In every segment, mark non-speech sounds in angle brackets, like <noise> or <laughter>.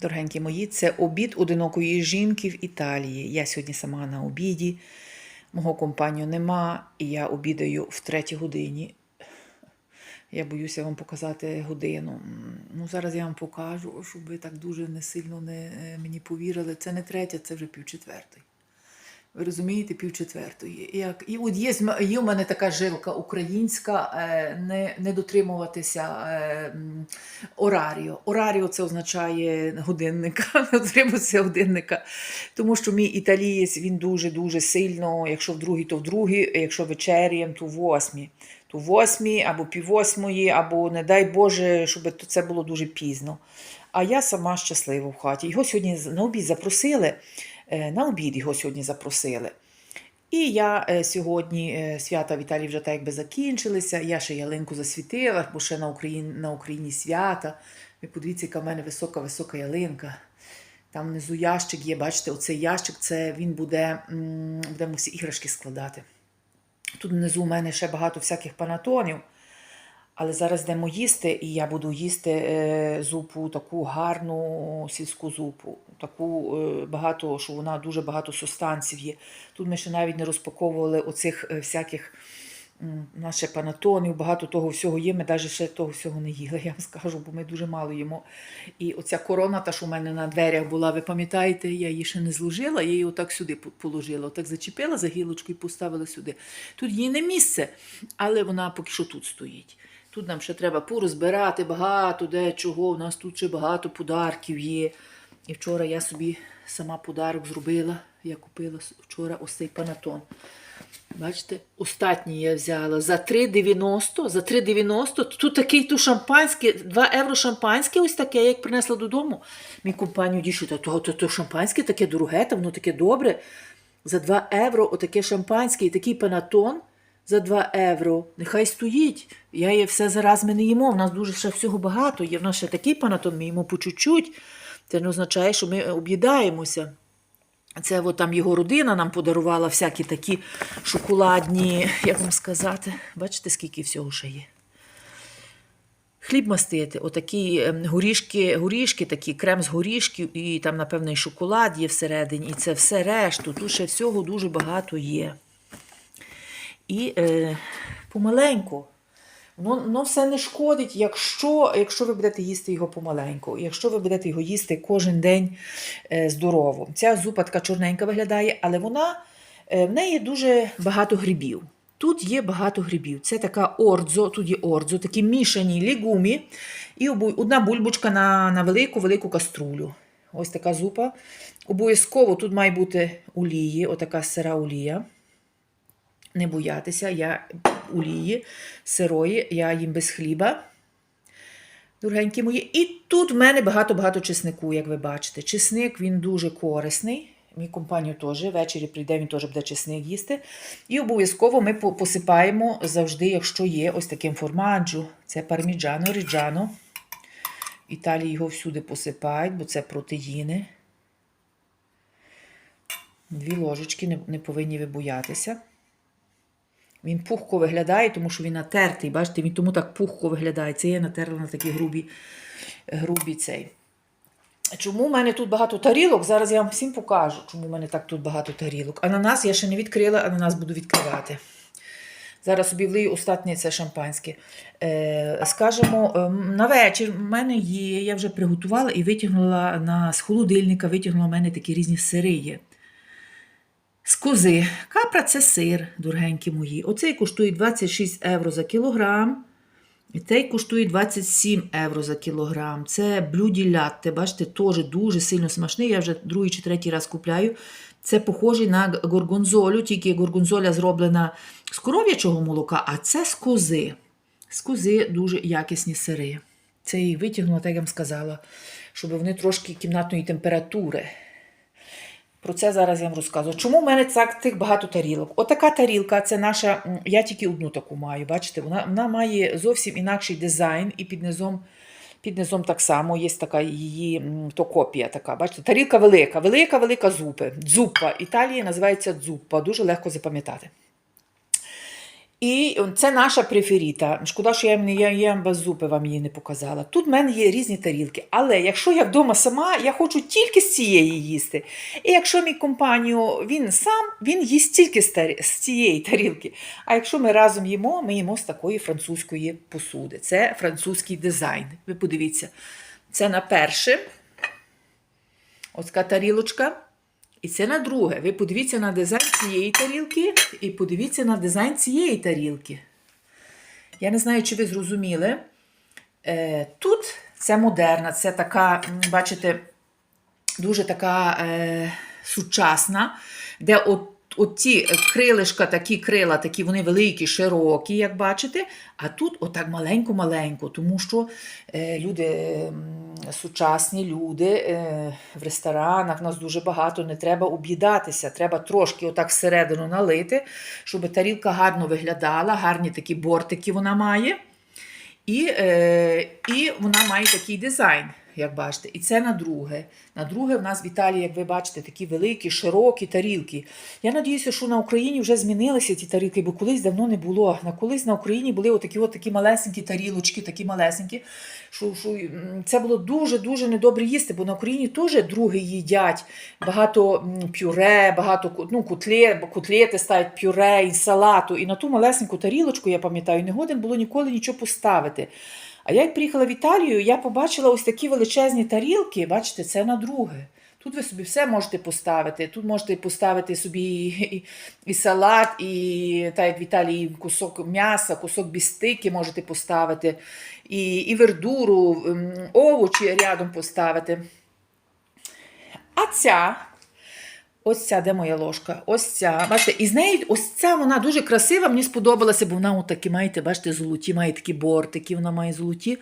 Дорогенькі мої, це обід одинокої жінки в Італії. Я сьогодні сама на обіді, мого компанію нема, і я обідаю в третій годині. Я боюся вам показати годину. Ну, зараз я вам покажу, щоб ви так дуже не сильно не, е, мені повірили. Це не третя, це вже півчетвертої. Ви розумієте, півчетвертої. Як, і от є, є у мене така жилка українська, е, не, не дотримуватися е, ораріо. Ораріо це означає годинника, <laughs> не дотримуватися годинника. Тому що мій італієць він дуже-дуже сильно, якщо в другій, то в другій, якщо вечеряємо, то в восьмій. То в восьмій або пів восьмої, або не дай Боже, щоб це було дуже пізно. А я сама щаслива в хаті. Його сьогодні на обід запросили. Е, На обід його сьогодні запросили. І я е, сьогодні е, свята в Італії вже так якби закінчилися. Я ще ялинку засвітила, бо ще на Україні, на Україні свята. Ви подивіться, яка в мене висока-висока ялинка. Там внизу ящик є, бачите, оцей ящик, це він буде, будемо всі іграшки складати. Тут внизу у мене ще багато всяких панатонів. Але зараз йдемо їсти, і я буду їсти зупу, таку гарну сільську зупу, таку е, багато, що вона дуже багато субстанців є. Тут ми ще навіть не розпаковували оцих е, всяких ще панатонів, багато того всього є. Ми навіть ще того всього не їли, <laughs> я вам скажу, бо ми дуже мало їмо. І оця корона, та, що в мене на дверях була, ви пам'ятаєте, я її ще не зложила, я її отак сюди положила, отак зачепила за гілочку і поставила сюди. Тут їй не місце, але вона поки що тут стоїть. Тут нам ще треба порозбирати багато де чого. У нас тут ще багато подарків є. І вчора я собі сама подарок зробила. Я купила вчора ось цей панатон. Бачите, остатній я взяла за 3,90. За 3,90. Тут такий ту шампанське, 2 євро шампанське, ось таке, як принесла додому. Мій компанію дійшов, та то, то, то шампанське таке дороге, та воно таке добре. За 2 євро отаке шампанське і такий панатон за 2 євро. Нехай стоїть. Я її все зараз ми не їмо. У нас дуже ще всього багато є. В нас ще такий панатон, ми їмо по чуть-чуть. Це не означає, що ми об'їдаємося. Це от там його родина нам подарувала всякі такі шоколадні, як вам сказати, бачите, скільки всього ще є. Хліб мастити, отакі ем, горішки, горішки, такі крем з горішків, і там, напевно, і шоколад є всередині, і це все решту. Тут ще всього дуже багато є. І е, помаленьку. Воно, воно все не шкодить, якщо, якщо ви будете їсти його помаленьку, якщо ви будете його їсти кожен день е, здорово. Ця зупа така чорненька виглядає, але вона е, в неї дуже багато грибів. Тут є багато грибів. Це така ордзо, тут є ордзо, такі мішані лігумі, і одна бульбочка на, на велику велику каструлю. Ось така зупа. Обов'язково тут має бути олії, отака сира олія не боятися, я олії сирої, я їм без хліба. Дорогенькі мої. І тут в мене багато-багато чеснику, як ви бачите. Чесник він дуже корисний. Мій компанію теж ввечері прийде, він теж буде чесник їсти. І обов'язково ми посипаємо завжди, якщо є ось таким формаджу. Це парміджано, ріджано. В Італії його всюди посипають, бо це протеїни. Дві ложечки, не, повинні ви боятися. Він пухко виглядає, тому що він натертий. Бачите, він тому так пухко виглядає. Це я натерла на такі грубі, грубі цей. Чому в мене тут багато тарілок? Зараз я вам всім покажу, чому в мене так тут багато тарілок. Ананас я ще не відкрила, ананас буду відкривати. Зараз собі влию остатнє це шампанське. Е, скажемо, ем, на вечір в мене є, я вже приготувала і витягнула на, з холодильника, витягнула в мене такі різні сири є. З кози. Капра це сир, дорогенькі мої. Оцей коштує 26 євро за кілограм. І цей коштує 27 євро за кілограм. Це блюді латте. Бачите, теж дуже сильно смачний. Я вже другий чи третій раз купляю. Це похожий на горгонзолю, тільки горгонзоля зроблена з коров'ячого молока, а це з кози. З кози дуже якісні сири. Це їх витягнула, так я вам сказала, щоб вони трошки кімнатної температури. Про це зараз я вам розказую. Чому в мене так тих багато тарілок? Отака тарілка, це наша. Я тільки одну таку маю. Бачите, вона, вона має зовсім інакший дизайн, і під низом, під низом так само є така її то копія. така. Бачите, тарілка велика, велика, велика зупи. Дзуппа. Італії називається дзуппа. Дуже легко запам'ятати. І це наша преферіта. Шкода, що я, я, я без зупи вам її не показала. Тут в мене є різні тарілки. Але якщо я вдома сама, я хочу тільки з цієї їсти. І якщо мій компанію він сам, він їсть тільки з, цієї тарілки. А якщо ми разом їмо, ми їмо з такої французької посуди. Це французький дизайн. Ви подивіться, це на перше. Ось така тарілочка. І це на друге. Ви подивіться на дизайн цієї тарілки і подивіться на дизайн цієї тарілки. Я не знаю, чи ви зрозуміли. Е, тут це модерна, це така, бачите, дуже така е, сучасна, де от, от ці крилишка, такі крила, такі вони великі, широкі, як бачите. А тут отак маленько-маленько, тому що е, люди сучасні люди е, в ресторанах, нас дуже багато, не треба об'їдатися, треба трошки отак всередину налити, щоб тарілка гарно виглядала, гарні такі бортики вона має. І, е, і вона має такий дизайн, як бачите. І це на друге. На друге в нас в Італії, як ви бачите, такі великі, широкі тарілки. Я надіюся, що на Україні вже змінилися ці тарілки, бо колись давно не було. На колись на Україні були отакі, от такі малесенькі тарілочки, такі малесенькі. Що, що, це було дуже-дуже недобре їсти, бо на Україні теж друге їдять. Багато пюре, багато ну, котлет, бо котлети ставлять пюре і салату. І на ту малесеньку тарілочку, я пам'ятаю, не годен було ніколи нічого поставити. А я як приїхала в Італію, я побачила ось такі величезні тарілки. Бачите, це на друге. Тут ви собі все можете поставити. Тут можете поставити собі і, і, і салат, і та як в Італії кусок м'яса, кусок бістики можете поставити, і, і вердуру, овочі рядом поставити. А ця, ось ця, де моя ложка? Ось ця. Бачите, і з неї ось ця вона дуже красива, мені сподобалася, бо вона отакі, маєте, бачите, золоті, має такі бортики, вона має золоті.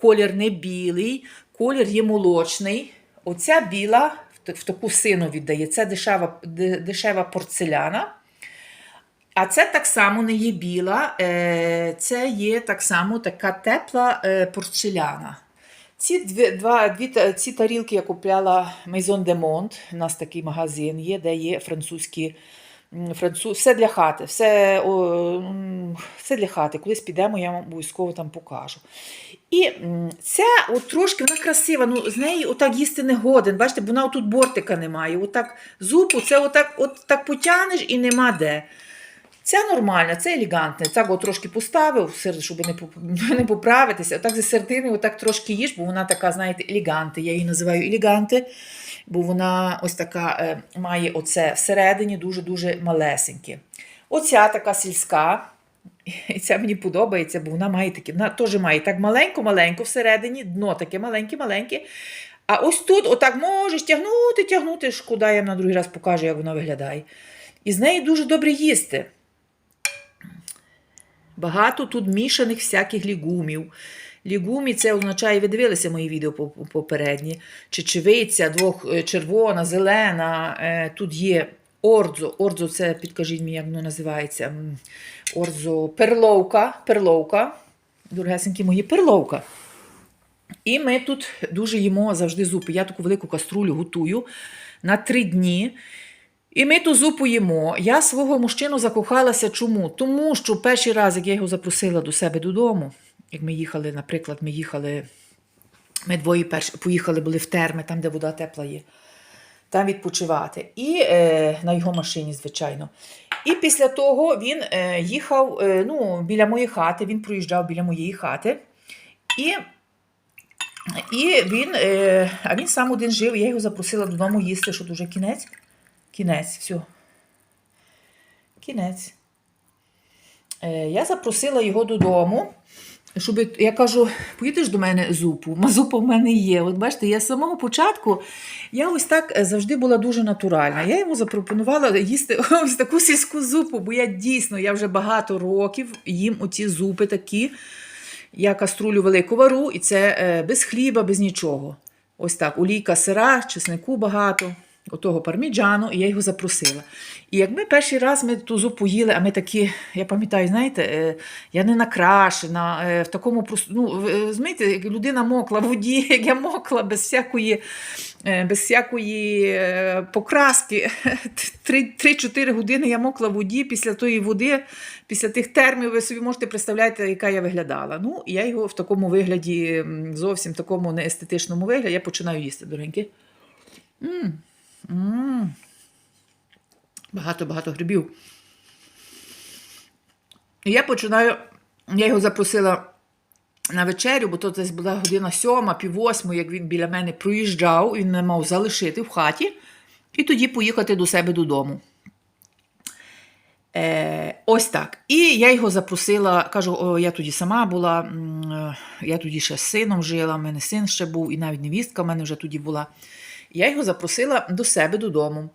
Колір не білий, колір є молочний. Оця біла в таку сину віддає. Це дешева, дешева порцеляна. А це так само не є біла, е, це є так само така тепла е, порцеляна. Ці дві, два, дві, ці тарілки я купляла Maison de Monde. У нас такий магазин є, де є французькі. Француз, все для хати, все, о, все для хати. Колись підемо, я вам обов'язково там покажу. І ця от трошки вона красива, ну з неї отак їсти не годен. Бачите, бо вона тут бортика немає. Отак зупу, це отак, от так потягнеш і нема де. Ця нормальна, це елегантне. Так от трошки поставив, щоб <laughs> не, поправитися. Отак зі середини, отак трошки їж, бо вона така, знаєте, елеганти. Я її називаю елеганти, бо вона ось така е, має оце всередині дуже-дуже малесеньке. Оця така сільська. І це мені подобається, бо вона має таке, вона теж має так маленько-маленько всередині, дно таке маленьке-маленьке. А ось тут отак можеш тягнути, тягнути. Шкода, я вам на другий раз покажу, як вона виглядає. І з неї дуже добре їсти. Багато тут мішаних всяких лігумів. Лігумі це означає, ви дивилися мої відео поп- попередні. Чечевиця, двох, е, червона, зелена. е, Тут є ордзо. Ордзо це, підкажіть мені, як воно називається. Ордзо, перловка. Перловка. Дорогесенькі мої, перловка. І ми тут дуже їмо завжди зупи. Я таку велику каструлю готую на три дні. І ми ту зупу їмо. Я свого мужчину закохалася. Чому? Тому що перший раз, як я його запросила до себе додому, як ми їхали, наприклад, ми їхали, ми двоє перш, поїхали були в терми, там, де вода тепла є, там відпочивати. І е, на його машині, звичайно. І після того він е, їхав е, ну, біля моєї хати, він проїжджав біля моєї хати. І і він, е, а він сам один жив, я його запросила додому їсти, що дуже кінець. Кінець, все. Кінець. Е, я запросила його додому, щоб я кажу, поїдеш до мене зупу. <laughs> Зупа в мене є. От бачите, я з самого початку я ось так е, завжди була дуже натуральна. Я йому запропонувала їсти <laughs> ось таку сільську зупу, бо я дійсно я вже багато років їм оці зупи такі. Я каструлю велику вару, і це е, без хліба, без нічого. Ось так. Олійка сира, чеснику багато. Отого парміджану, і я його запросила. І як ми перший раз ми ту зупу їли, а ми такі, я пам'ятаю, знаєте, е, я не накрашена, е, в такому ну, е, знаєте, як людина мокла в воді, <laughs> як я мокла без всякої, без всякої покраски. <laughs> 3-4 години я мокла в воді після тої води, після тих термів, ви собі можете представляти, яка я виглядала. Ну, я його в такому вигляді, зовсім такому неестетичному вигляді, я починаю їсти, дорогенькі. М, м. Багато-багато грибів. І я починаю, я його запросила на вечерю, бо то десь була година сьома, пів восьмої, як він біля мене проїжджав, він мене мав залишити в хаті і тоді поїхати до себе додому. Е, ось так. І я його запросила, кажу, о, я тоді сама була, е, я тоді ще з сином жила, в мене син ще був, і навіть невістка в мене вже тоді була. Я його запросила до себе додому.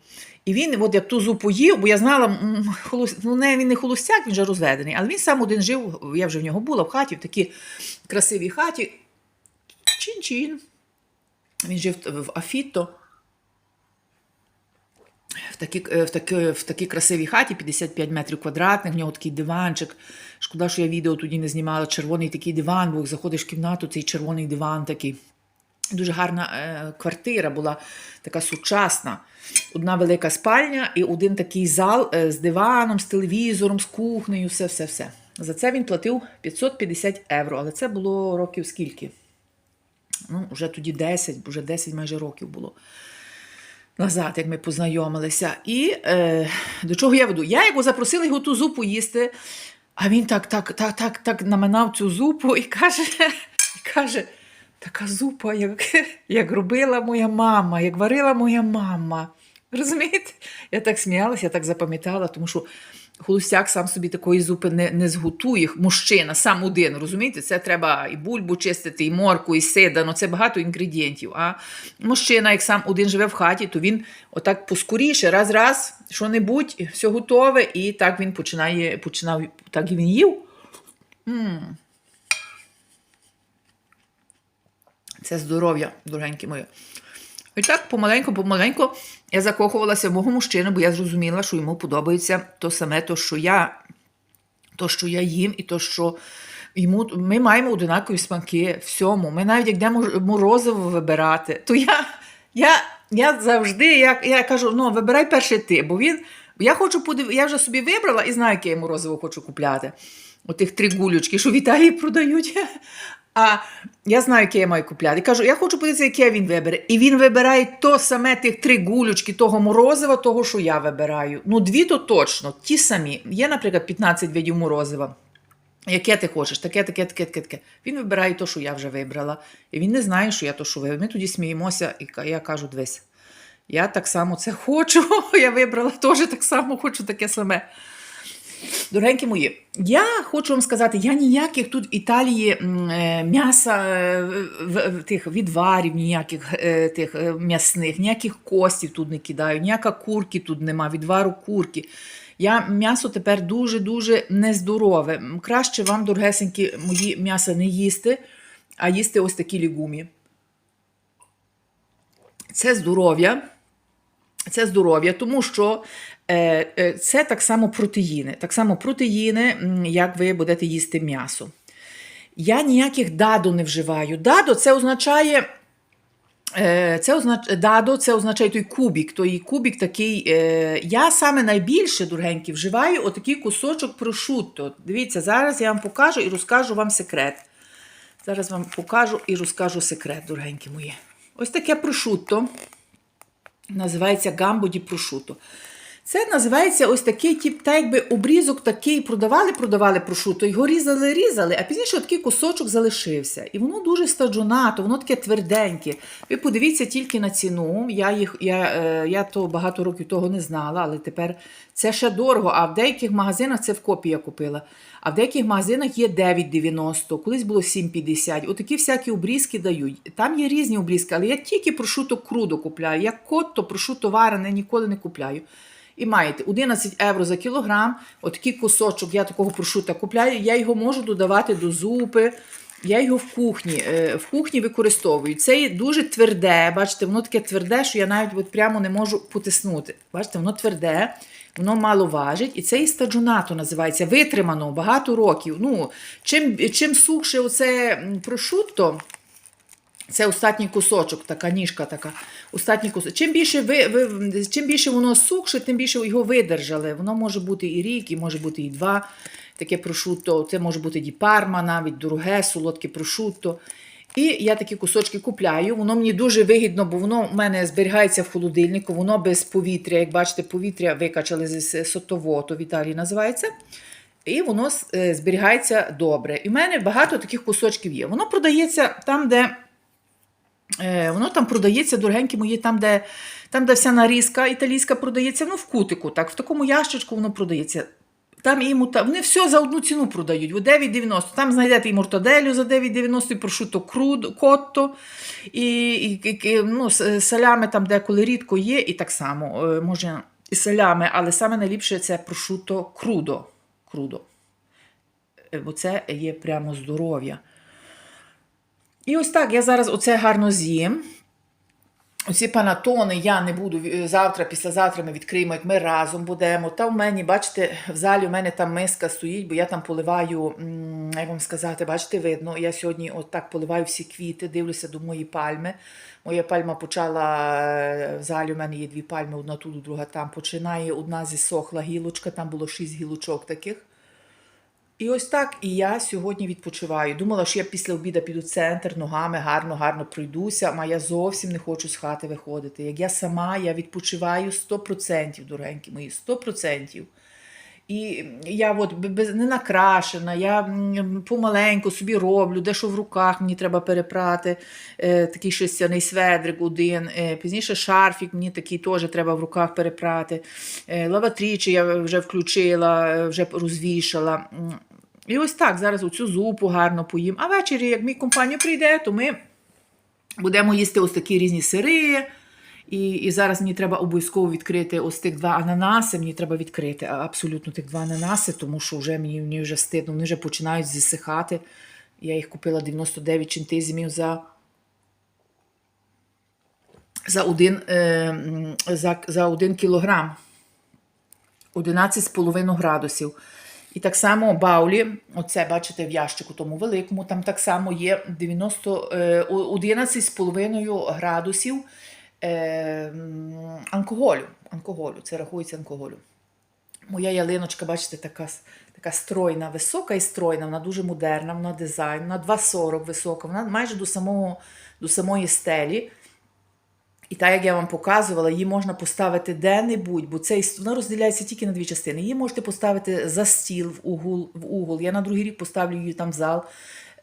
І він, от як ту зупу їв, бо я знала, ну не, він не холостяк, він вже розведений, але він сам один жив, я вже в нього була в хаті, в такій красивій хаті. Чин-чин. Він жив в Афіто. В такій, е, в, такі, в такій красивій хаті 55 метрів квадратних, в нього такий диванчик. Шкода, що я відео тоді не знімала. Червоний такий диван, бо як заходиш в кімнату, цей червоний диван такий. Дуже гарна е, квартира була, така сучасна. Одна велика спальня і один такий зал е, з диваном, з телевізором, з кухнею, все-все-все. За це він платив 550 євро, але це було років скільки? Ну, вже тоді 10, вже 10 майже років було назад, як ми познайомилися. І е, до чого я веду? Я його запросила його ту зупу їсти, а він так, так, так, так, так наминав цю зупу і каже, <laughs> і каже. Така зупа, як, <laughs> як робила моя мама, як варила моя мама. Розумієте? Я так сміялася, я так запам'ятала, тому що холостяк сам собі такої зупи не, не зготує. Мужчина, сам один, розумієте? Це треба і бульбу чистити, і морку, і сидано, це багато інгредієнтів. А мужчина, як сам один живе в хаті, то він отак поскоріше, раз-раз, що-небудь, все готове, і так він починає, починав, так і він їв. м Це здоров'я, дорогенькі мої. І так, помаленьку, помаленьку я закохувалася в мого мужчину, бо я зрозуміла, що йому подобається то саме, то, що я, то, що я їм, і то, що йому ми маємо одинакові смаки всьому. Ми навіть як йдемо морозиво вибирати, то я я, я завжди я, я кажу: ну, вибирай перше ти, бо він. Я хочу подив... я вже собі вибрала і знаю, яке я морозиво хочу купляти. Отих три гулючки, що в Італії продають. А я знаю, яке я маю купляти. Кажу, я хочу подивитися, яке він вибере. І він вибирає то саме тих три гулючки, того морозива, того, що я вибираю. Ну, дві то точно, ті самі. Є, наприклад, 15 видів морозива. Яке ти хочеш, таке, таке, таке, таке, таке. Він вибирає то, що я вже вибрала. І він не знає, що я то, що вибрала. Ми тоді сміємося, і я кажу: дивись, я так само це хочу. Я вибрала теж так само, хочу таке саме. Дорогенькі мої, я хочу вам сказати, я ніяких тут Італії е, м'яса е, тих відварів, ніяких е, тих м'ясних, ніяких костів тут не кидаю, ніяка курки тут нема, відвару курки. Я м'ясо тепер дуже-дуже нездорове. Краще вам, дорогесенькі, мої м'яса не їсти, а їсти ось такі лігумі. Це здоров'я. Це здоров'я, тому що це так само протеїни. Так само протеїни, як ви будете їсти м'ясо. Я ніяких дадо не вживаю. Дадо це означає. е, Це означ... Дадо це означає той кубік. Той кубік такий. Е... Я саме найбільше, дорогенькі, вживаю отакий кусочок прошутто. Дивіться, зараз я вам покажу і розкажу вам секрет. Зараз вам покажу і розкажу секрет, дорогенькі мої. Ось таке прошутто називається гамбо ді прошуто. Це називається ось такий тип, так якби обрізок такий продавали, продавали прошуто, його різали, різали, а пізніше такий кусочок залишився. І воно дуже стаджонато, воно таке тверденьке. Ви подивіться тільки на ціну. Я їх, я, е, я то багато років того не знала, але тепер це ще дорого. А в деяких магазинах це в копії я купила. А в деяких магазинах є 9,90, колись було 7,50. Отакі всякі обрізки дають. Там є різні обрізки, але я тільки прошуто крудо купляю. Я котто прошуто варене ніколи не купляю. І маєте 11 євро за кілограм, отакий кусочок, я такого прошута купляю, я його можу додавати до зупи, Я його в кухні, е, в кухні використовую. Це дуже тверде. Бачите, воно таке тверде, що я навіть от прямо не можу потиснути. Бачите, воно тверде, воно мало важить. І це і стаджунато називається. Витримано багато років. Ну, чим, чим сухше оце прошутто, це остатній кусочок, така ніжка така. Остатній кусочок. Чим більше, ви, ви, чим більше воно сухше, тим більше його видержали. Воно може бути і рік, і може бути і два. Таке прошутто. Це може бути ді парма, навіть дороге, солодке прошутто. І я такі кусочки купляю. Воно мені дуже вигідно, бо воно в мене зберігається в холодильнику, воно без повітря. Як бачите, повітря викачали з сотовото, в Італії називається. І воно е, зберігається добре. І в мене багато таких кусочків є. Воно продається там, де Воно там продається дорогенькі мої, там, де, там, де вся нарізка італійська продається, ну в кутику, так, в такому ящичку воно продається. Там і мута... Вони все за одну ціну продають. о 9,90. Там знайдете і мортаделю за 9,90, і прошуто круд, котто, і, і, і ну, салями там деколи рідко є, і так само. е, Може, і салями, але саме найліпше це прошуто крудо. крудо. Е, Бо це є прямо здоров'я. І ось так, я зараз оце гарно з'їм. Оці панатони я не буду е, завтра, післязавтра ми відкриємо, як ми разом будемо. Та в мене, бачите, в залі у мене там миска стоїть, бо я там поливаю, як вам сказати, бачите, видно, я сьогодні от поливаю всі квіти, дивлюся до моєї пальми. Моя пальма почала е, в залі. У мене є дві пальми, одна тут, друга там. Починає одна зісохла гілочка, там було шість гілочок таких. І ось так і я сьогодні відпочиваю. Думала, що я після обіду піду в центр, ногами гарно, гарно пройдуся, а я зовсім не хочу з хати виходити. Як я сама, я відпочиваю 100%, дорогенькі мої, 100%. І я от не накрашена, я помаленьку собі роблю, дещо в руках мені треба перепрати, е, такий шерстяний сведрик один, е, пізніше шарфік мені такий теж треба в руках перепрати. Е, лаватрічі я вже включила, вже розвішала. І ось так, зараз оцю зупу гарно поїм. А ввечері, як мій компанія прийде, то ми будемо їсти ось такі різні сири. І, і зараз мені треба обов'язково відкрити ось тих два ананаси. Мені треба відкрити абсолютно тих два ананаси, тому що вже мені, мені вже стидно, вони вже починають зісихати. Я їх купила 99 чентизмів за, за, один, е, за, за один кілограм. 11,5 градусів. І так само баулі, оце бачите в ящику тому великому, там так само є 90, е, 11,5 градусів е, алкоголю. алкоголю. Це рахується алкоголю. Моя ялиночка, бачите, така, така стройна, висока і стройна, вона дуже модерна, вона дизайн, вона 2,40 висока, вона майже до, самого, до самої стелі. І так, як я вам показувала, її можна поставити де-небудь, бо цей вона розділяється тільки на дві частини. Її можете поставити за стіл в угол. В угол. Я на другий рік поставлю її там в зал.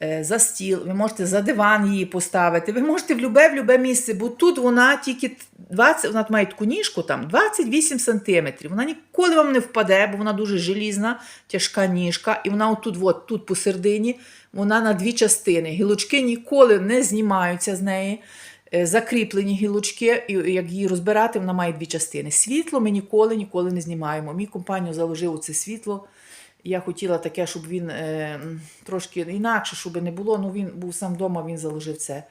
е, За стіл, ви можете за диван її поставити, ви можете в любе, в любе місце, бо тут вона тільки 20, вона має таку ніжку там 28 сантиметрів. Вона ніколи вам не впаде, бо вона дуже желізна, тяжка ніжка, і вона отут, от, тут посередині, вона на дві частини. Гілочки ніколи не знімаються з неї закріплені гілочки, і як її розбирати, вона має дві частини. Світло ми ніколи ніколи не знімаємо. Мій компаньон заложив оце світло. Я хотіла таке, щоб він е, трошки інакше, щоб не було. Ну він був сам вдома, він заложив це.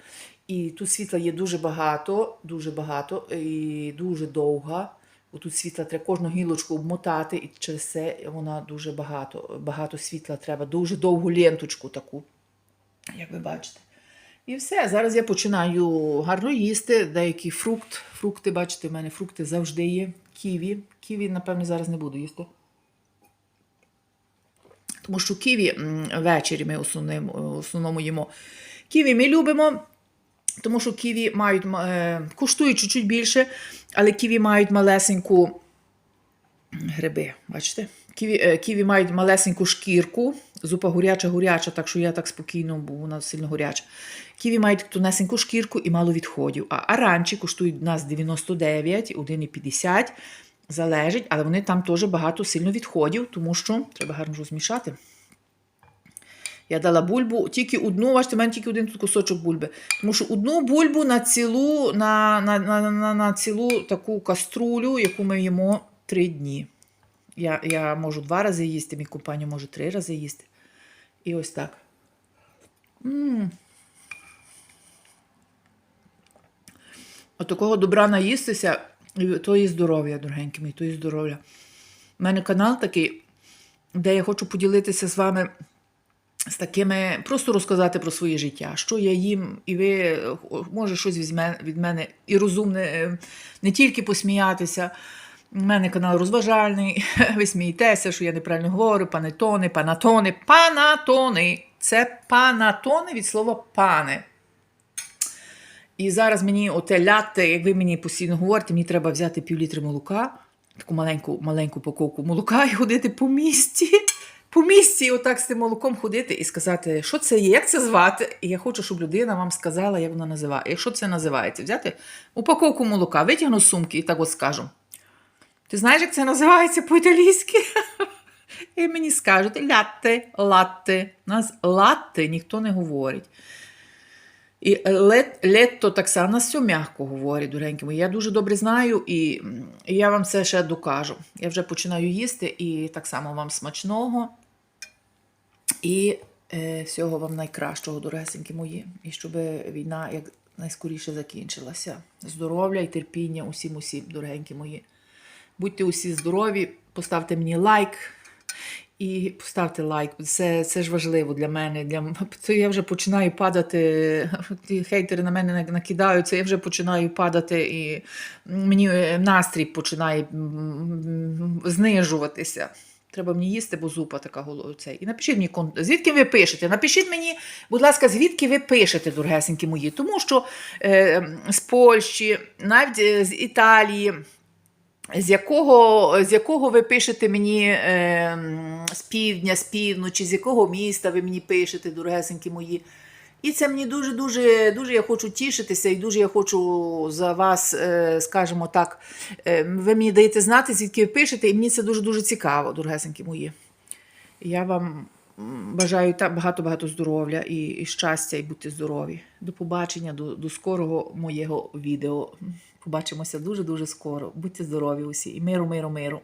І тут світла є дуже багато, дуже багато і дуже довга. Тут світла треба кожну гілочку обмотати, і через це вона дуже багато, багато світла треба, дуже довгу ленточку таку, як ви бачите. І все. Зараз я починаю гарно їсти. Деякий фрукт. Фрукти, бачите, в мене фрукти завжди є. Ківі. Ківі, напевно, зараз не буду їсти. Тому що ківі ввечері ми основному, в основному їмо. Ківі ми любимо, тому що ківі мають, е, коштують чуть-чуть більше, але ківі мають малесеньку гриби, бачите? Ківі, е, ківі мають малесеньку шкірку, зупа горяча-горяча, так що я так спокійно, бо вона сильно горяча. Ківі мають тонесеньку шкірку і мало відходів. А аранчі коштують нас 99, 1,50, залежить, але вони там теж багато сильно відходів, тому що треба гарно розмішати. Я дала бульбу, тільки одну, бачите, в мене тільки один тут кусочок бульби. Тому що одну бульбу на цілу, на, на, на, на, на цілу таку каструлю, яку ми їмо три дні. Я, я можу два рази їсти, мій компаньон може три рази їсти. І ось так. М. такого добра наїстися, то і здоров'я, дорогенькі мої, то і здоров'я. У мене канал такий, де я хочу поділитися з вами з такими, просто розказати про своє життя, що я їм, і ви може щось візьме від мене і розумне, е, не тільки посміятися. У мене канал розважальний, <laughs> ви смієтеся, що я неправильно говорю, панетони, панатони, панатони. Це панатони від слова пане. І зараз мені оте ляте, як ви мені постійно говорите, мені треба взяти півлітри молока, таку маленьку маленьку упаковку молока і ходити по місті. По місті, отак з тим молоком ходити і сказати, що це є, як це звати. І я хочу, щоб людина вам сказала, як вона називає. Якщо це називається, взяти упаковку молока, витягну сумки і так от скажу. Ти знаєш, як це називається по-італійськи? <laughs> І мені скажуть латте, латте. У нас латте ніхто не говорить. І лет, летто так само, нас все м'яко говорить, доренькі мої. Я дуже добре знаю, і я вам це ще докажу. Я вже починаю їсти, і так само вам смачного. І е, всього вам найкращого, дорогесенькі мої. І щоб війна як найскоріше закінчилася. Здоров'я і терпіння усім, усім, дорогенькі мої. Будьте усі здорові, поставте мені лайк. І поставте лайк. Це, це ж важливо для мене. Для... м- я вже починаю падати. <laughs> Ті хейтери на мене на- накидаються, я вже починаю падати, і мені е, настрій починає знижуватися. Треба мені їсти, бо зупа така. Цей. І напишіть мені, звідки ви пишете. Напишіть мені, будь ласка, звідки ви пишете, дорогесенькі мої. Тому що е, з Польщі, навіть е, з Італії. З якого, з якого ви пишете мені е, з півдня, з півночі, з якого міста ви мені пишете, дорогесенькі мої. І це мені дуже, дуже, я хочу тішитися, і дуже я хочу за вас, е, скажімо так, е, ви мені даєте знати, звідки ви пишете, і мені це дуже дуже цікаво, дорогесенькі мої. Я вам бажаю багато-багато здоров'я і, і щастя, і будьте здорові. До побачення, до, до скорого моєго відео. Побачимося дуже-дуже скоро. Будьте здорові усі. І миру, миру, миру.